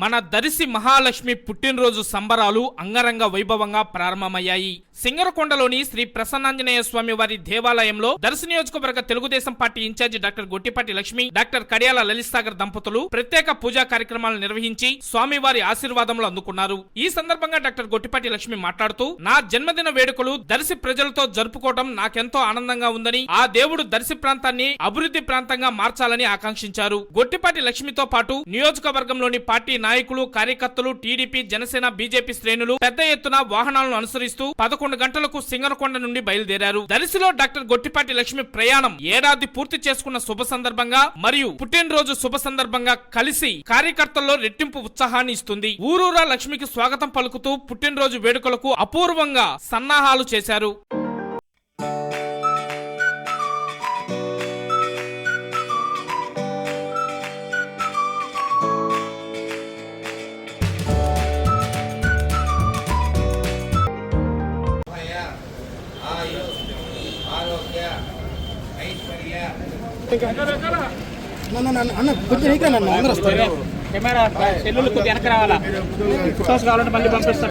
మన దరిసి మహాలక్ష్మి పుట్టినరోజు సంబరాలు అంగరంగ వైభవంగా ప్రారంభమయ్యాయి. సింగరకొండలోని శ్రీ ప్రసన్నాంజనేయ స్వామి వారి దేవాలయంలో దర్శి నియోజకవర్గ Telugu Desam party incharge doctor Gottipati Lakshmi doctor Kadiyala Lalithsagar దంపతులు ప్రత్యేక పూజా కార్యక్రమాలు నిర్వహించి స్వామివారి ఆశీర్వాదములు అందుకున్నారు. ఈ సందర్భంగా డాక్టర్ గొట్టిపాటి లక్ష్మి మాట్లాడుతూ నా జన్మదిన వేడుకలు దర్శి ప్రజలతో జరుపుకోవడం నాకెంతో ఆనందంగా ఉందని ఆ దేవుడు దర్శి ప్రాంతాన్ని అభివృద్ధి ప్రాంతంగా మార్చాలని ఆకాంక్షించారు. గొట్టిపాటి లక్ష్మితో పాటు నియోజకవర్గంలోని పార్టీ నాయకులు కార్యకర్తలు టీడీపీ జనసేన బీజేపీ శ్రేణులు పెద్ద ఎత్తున వాహనాలను అనుసరిస్తూ పదకొండు గంటలకు సింగనకొండ నుండి బయలుదేరారు. దరిశిలో డాక్టర్ గొట్టిపాటి లక్ష్మి ప్రయాణం ఏడాది పూర్తి చేసుకున్న శుభ సందర్భంగా మరియు పుట్టినరోజు శుభ సందర్భంగా కలిసి కార్యకర్తల్లో రెట్టింపు ఉత్సాహాన్ని ఇస్తుంది. ఊరూరా లక్ష్మికి స్వాగతం పలుకుతూ పుట్టినరోజు వేడుకలకు అపూర్వంగా సన్నాహాలు చేశారు. అన్న కొంచెం అందరూ వస్తారు. కెమెరా కొద్దిగా వెనక రావాలా? ఫొటోస్ కావాలంటే మళ్ళీ పంపిస్తాను.